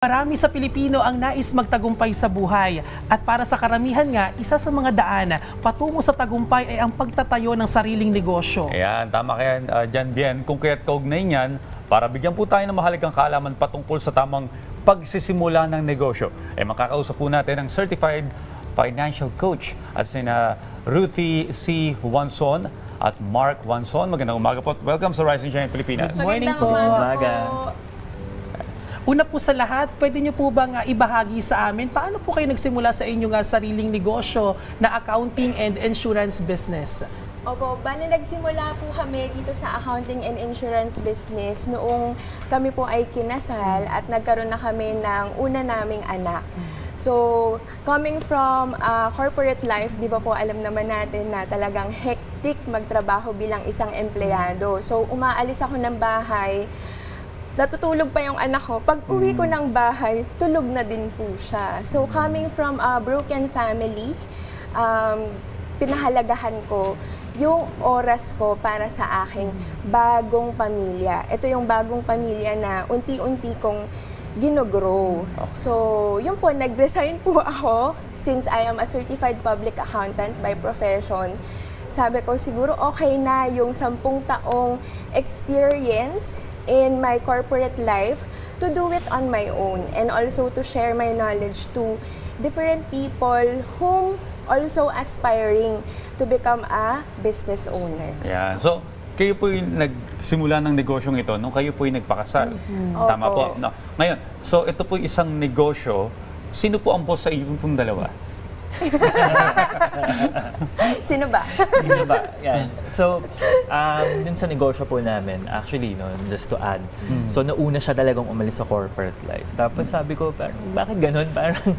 Marami sa Pilipino ang nais magtagumpay sa buhay at para sa karamihan nga, isa sa mga daan patungo sa tagumpay ay ang pagtatayo ng sariling negosyo. Ayan, tama kaya uh, dyan, Bien. Kung kaya't kaugnay niyan, para bigyan po tayo ng mahalagang kaalaman patungkol sa tamang pagsisimula ng negosyo. Eh, makakausap po natin ang Certified Financial Coach at sina Ruthie C. Wanson at Mark Wanson. Magandang umaga po. Welcome sa Rising Giant Pilipinas. Good morning Magandang po. umaga Umaga. po. Una po sa lahat, pwede niyo po bang ah, ibahagi sa amin paano po kayo nagsimula sa inyong ah, sariling negosyo na accounting and insurance business? Opo, bali nagsimula po kami dito sa accounting and insurance business noong kami po ay kinasal at nagkaroon na kami ng una naming anak. So, coming from uh, corporate life, di ba po alam naman natin na talagang hectic magtrabaho bilang isang empleyado. So, umaalis ako ng bahay, natutulog pa yung anak ko. Pag uwi ko ng bahay, tulog na din po siya. So, coming from a broken family, um, pinahalagahan ko yung oras ko para sa aking bagong pamilya. Ito yung bagong pamilya na unti-unti kong ginogrow. So, yun po, nag-resign po ako since I am a certified public accountant by profession. Sabi ko, siguro okay na yung sampung taong experience in my corporate life to do it on my own and also to share my knowledge to different people whom also aspiring to become a business owner. Ayan. So, kayo po yung nagsimula ng negosyong ito nung kayo po yung nagpakasal. Tama Opo. po. No. Ngayon, so ito po isang negosyo. Sino po ang boss sa inyo pong dalawa? Sino ba? Yun ba? Yan. So, um, dun sa negosyo po namin, actually, no, just to add, so nauna siya talagang umalis sa corporate life. Tapos sabi ko, parang, bakit ganun? Parang,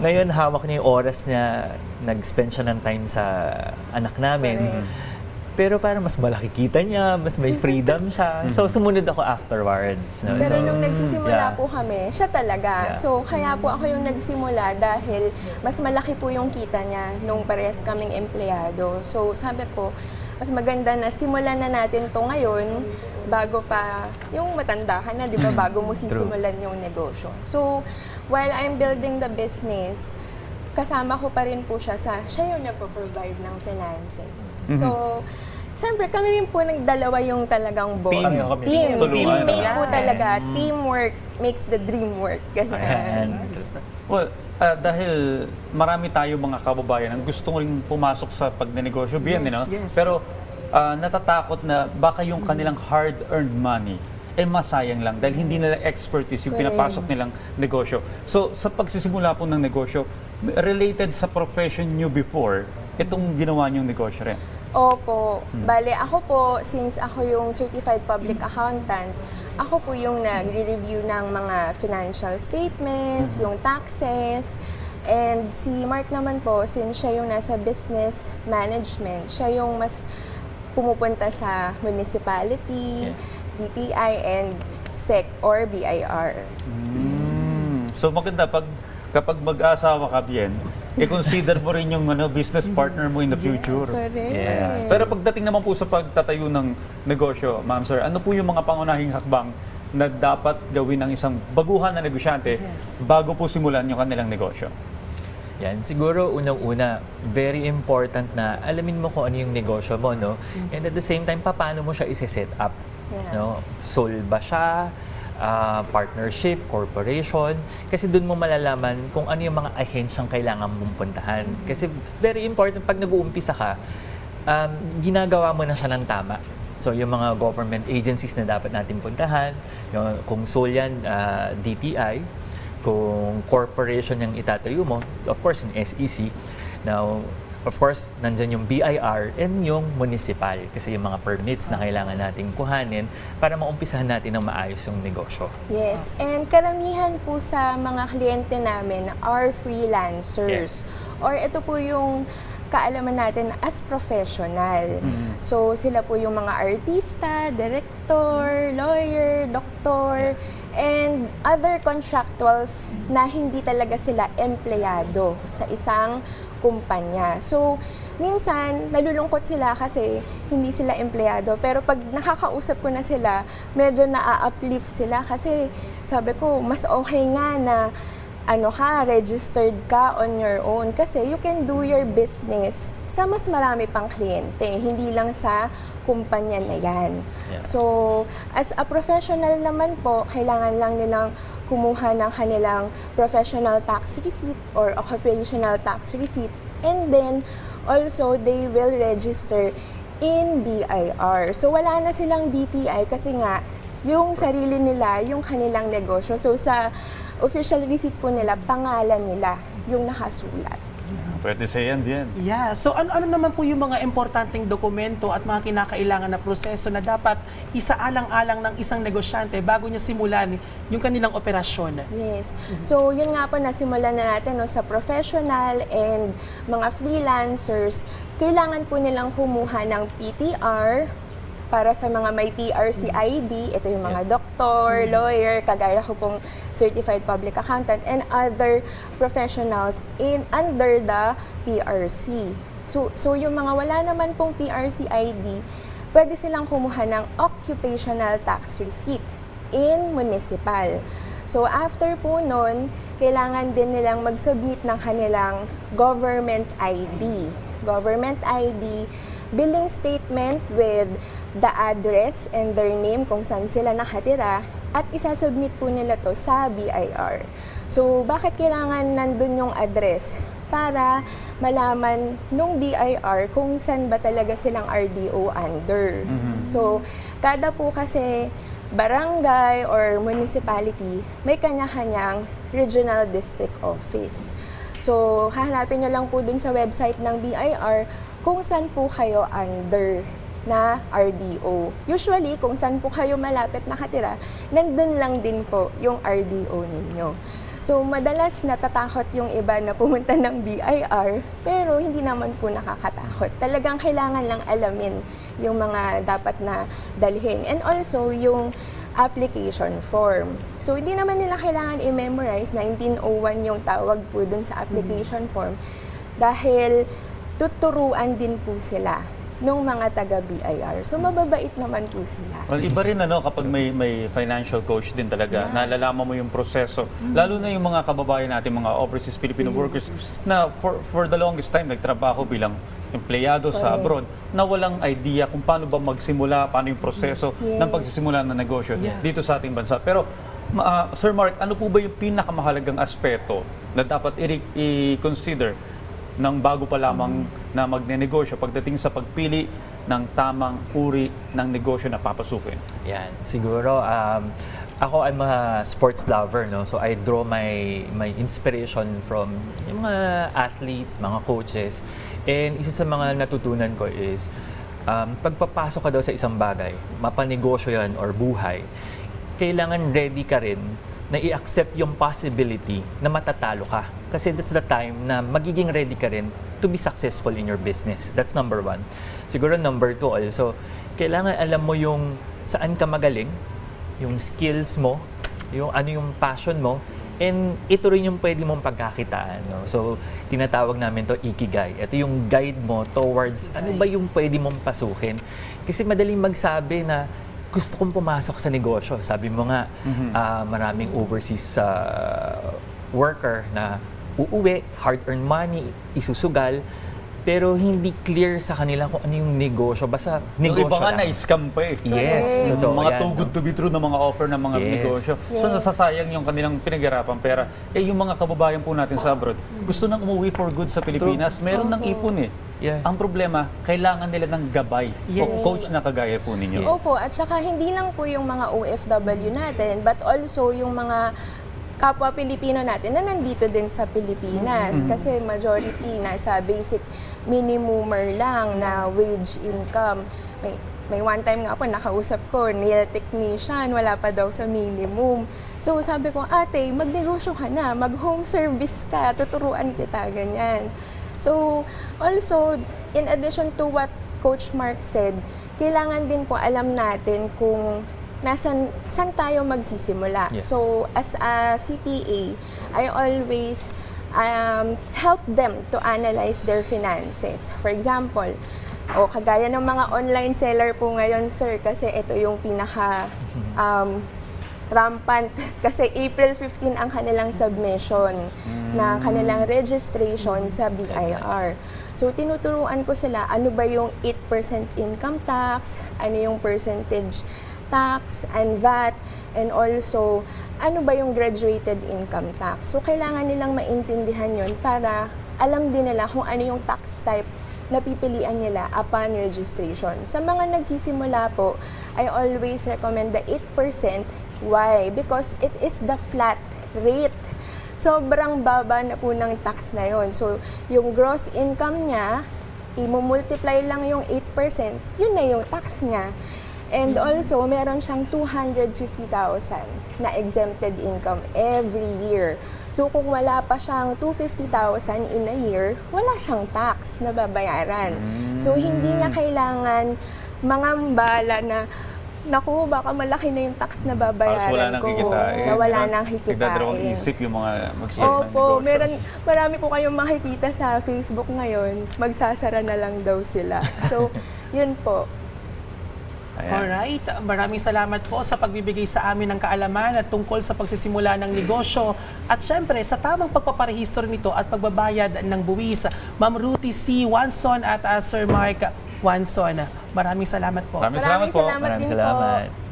ngayon hawak niya yung oras niya, nag-spend siya ng time sa anak namin. Pero parang mas malaki kita niya, mas may freedom siya. So, sumunod ako afterwards. No? Pero So, nung nagsisimula yeah. po kami, siya talaga. Yeah. So, kaya po ako yung nagsimula dahil mas malaki po yung kita niya nung parehas kaming empleyado. So, sabi ko, mas maganda na simulan na natin to ngayon bago pa yung matanda ka na, di ba, bago mo sisimulan yung negosyo. So, while I'm building the business, kasama ko pa rin po siya sa, siya yung nagpo-provide ng finances. So, Siyempre, kami rin po nagdalawa yung talagang boss. Team. Team. Teammate po Yan. talaga. Teamwork makes the dream work. Ganyan. Well, ah, dahil marami tayo mga kababayan ang gusto rin pumasok sa pagnenegosyo, bien, Yes, no? yes. Pero ah, natatakot na baka yung kanilang hard-earned money eh masayang lang dahil hindi nila expertise yung Correct. pinapasok nilang negosyo. So, sa pagsisimula po ng negosyo, related sa profession nyo before, itong ginawa niyong negosyo rin. Opo. Bale, ako po, since ako yung certified public accountant, ako po yung nagre-review ng mga financial statements, yung taxes, and si Mark naman po, since siya yung nasa business management, siya yung mas pumupunta sa municipality, DTI, and SEC or BIR. Mm. So maganda pag kapag mag-asawa ka bien, i-consider mo rin yung ano, business partner mo in the future. Correct. Yes. Pero pagdating naman po sa pagtatayo ng negosyo, ma'am sir, ano po yung mga pangunahing hakbang na dapat gawin ng isang baguhan na negosyante Yes. bago po simulan yung kanilang negosyo? Yan, siguro unang-una, very important na alamin mo kung ano yung negosyo mo, no? And at the same time, paano mo siya isi-set up? Yeah. No? Sole ba siya? Ah, partnership, corporation? Kasi doon mo malalaman kung ano yung mga ahensyang kailangan mong puntahan. Kasi very important, pag nag-uumpisa ka, um, ginagawa mo na siya ng tama. So, yung mga government agencies na dapat natin puntahan, yung, kung sole yan, ah, DTI, kung corporation yung itatayo mo, of course, yung SEC. Now, of course, nandyan yung BIR and yung municipal. Kasi yung mga permits na kailangan nating kuhanin para maumpisahan natin ng maayos yung negosyo. Yes, and karamihan po sa mga kliyente namin are freelancers. Or ito po yung kaalaman natin as professional. So sila po yung mga artista, director, lawyer, doktor, and other contractuals na hindi talaga sila empleyado sa isang kumpanya. So, minsan nalulungkot sila kasi hindi sila empleyado. Pero pag nakakausap ko na sila, medyo na-uplift sila kasi sabi ko, mas okay nga na ano ka, registered ka on your own kasi you can do your business sa mas marami pang kliyente, hindi lang sa kumpanya na yan. Yeah. So, as a professional naman po, kailangan lang nilang kumuha ng kanilang professional tax receipt or occupational tax receipt and then also they will register in BIR. So, wala na silang DTI kasi nga yung sarili nila, yung kanilang negosyo. So, sa official receipt po nila, pangalan nila yung nakasulat. Pwede sa yan, Bien. Yeah. So ano, ano naman po yung mga importanteng dokumento at mga kinakailangan na proseso na dapat isaalang-alang ng isang negosyante bago niya simulan yung kanilang operasyon? Yes. So, yun nga po, nasimulan na natin no, sa professional and mga freelancers, kailangan po nilang kumuha ng PTR para sa mga may PRC ID, ito yung mga doktor, lawyer, kagaya ko pong certified public accountant, and other professionals in under the PRC. So, so yung mga wala naman pong PRC ID, pwede silang kumuha ng occupational tax receipt in municipal. So after po nun, kailangan din nilang mag-submit ng kanilang government ID. Government ID, billing statement with the address and their name kung saan sila nakatira at isasubmit po nila to sa BIR. So bakit kailangan nandun yung address? Para malaman nung BIR kung saan ba talaga silang RDO under. So, kada po kasi barangay or municipality, may kanya-kanyang regional district office. So, hahanapin nyo lang po dun sa website ng BIR kung saan po kayo under na RDO. Usually, kung saan po kayo malapit nakatira, nandun lang din po yung RDO ninyo. So, madalas natatakot yung iba na pumunta ng BIR, pero hindi naman po nakakatakot. Talagang kailangan lang alamin yung mga dapat na dalhin. And also, yung application form. So, hindi naman nila kailangan i-memorize 1901 yung tawag po dun sa application form dahil tuturuan din po sila nung mga taga-BIR. So, mababait naman po sila. Well, iba rin ano kapag may may financial coach din talaga, nalalaman mo yung proseso. Lalo na yung mga kababayan natin, mga overseas Filipino workers na for for the longest time nagtrabaho bilang empleyado sa Correct. abroad na walang idea kung paano ba magsimula, paano yung proseso Yes. ng pagsisimula ng negosyo Yes. dito sa ating bansa. Pero ah, Sir Mark, ano po ba yung pinakamahalagang aspeto na dapat i-consider ng bago pa lamang na magnenegosyo pagdating sa pagpili ng tamang uri ng negosyo na papasukin? Yan. Siguro, um, ako I'm a sports lover, no? So I draw my my inspiration from yung mga athletes, mga coaches. And isa sa mga natutunan ko is, um, pagpapasok ka daw sa isang bagay, mapanegosyo yan or buhay, kailangan ready ka rin na i-accept yung possibility na matatalo ka. Kasi that's the time na magiging ready ka rin to be successful in your business. That's number one. Siguro number two also, kailangan alam mo yung saan ka magaling, yung skills mo, yung ano yung passion mo, and ito rin yung pwede mong pagkakitaan. No? So, tinatawag namin to ikigai. Ito yung guide mo towards ano ba yung pwede mong pasukin. Kasi madaling magsabi na gusto kong pumasok sa negosyo. Sabi mo nga, ah, maraming overseas ah, worker na uuwi, hard-earned money, isusugal, pero hindi clear sa kanila kung ano yung negosyo. Basta Yung negosyo iba nga lang. na-scam pa eh. Yes, Correct. totoo mga yan, too no? good to be true na mga offer ng mga Yes. negosyo. So Yes. nasasayang yung kanilang pinaghirapan pera. Eh yung mga kababayan po natin sa abroad, gusto nang umuwi for good sa Pilipinas, meron ng ipon eh. Yes. Ang problema, kailangan nila ng gabay o Yes. coach na kagaya po ninyo. Opo, at saka hindi lang po yung mga OFW natin, but also yung mga kapwa Pilipino natin na nandito din sa Pilipinas. Kasi majority nasa basic minimumer lang na wage income. May, may one time nga po, nakausap ko, nail technician, wala pa daw sa minimum. So sabi ko, ate, magnegosyo ka na, mag-home service ka, tuturuan kita, ganyan. So, also, in addition to what Coach Mark said, kailangan din po alam natin kung nasan saan tayo magsisimula. Yes. So, as a CPA, I always um, help them to analyze their finances. For example, o kagaya ng mga online seller po ngayon, sir, kasi ito yung pinaka um, rampant kasi April 15 ang kanilang submission na kanilang registration sa BIR. So tinuturuan ko sila ano ba yung 8% income tax, ano yung percentage tax and VAT, and also ano ba yung graduated income tax. So kailangan nilang maintindihan yon para alam din nila kung ano yung tax type na pipilian nila upon registration. Sa mga nagsisimula po, I always recommend the 8%. Why? Because it is the flat rate. Sobrang baba na po ng tax na yon. So, yung gross income niya, i-multiply lang yung 8%, yun na yung tax niya. And also, meron siyang 250,000 na exempted income every year. So, kung wala pa siyang 250,000 in a year, wala siyang tax na babayaran. So, hindi niya kailangan mangambala na Naku, baka malaki na yung tax na Halos babayaran wala nang ko. kikitain. Na wala diba? nang. Nagdadalawang isip yung mga mag-start ng Opo, negosyo. meron, marami po kayong makikita sa Facebook ngayon, magsasara na lang daw sila. So, yun po. Ayan. Alright, maraming salamat po sa pagbibigay sa amin ng kaalaman at tungkol sa pagsisimula ng negosyo at syempre sa tamang pagpaparehistro nito at pagbabayad ng buwis. Ma'am Ruthie C. Wanson at uh, Sir Mark Wanson. Maraming salamat po. Maraming Maraming salamat po. salamat Maraming din po. salamat.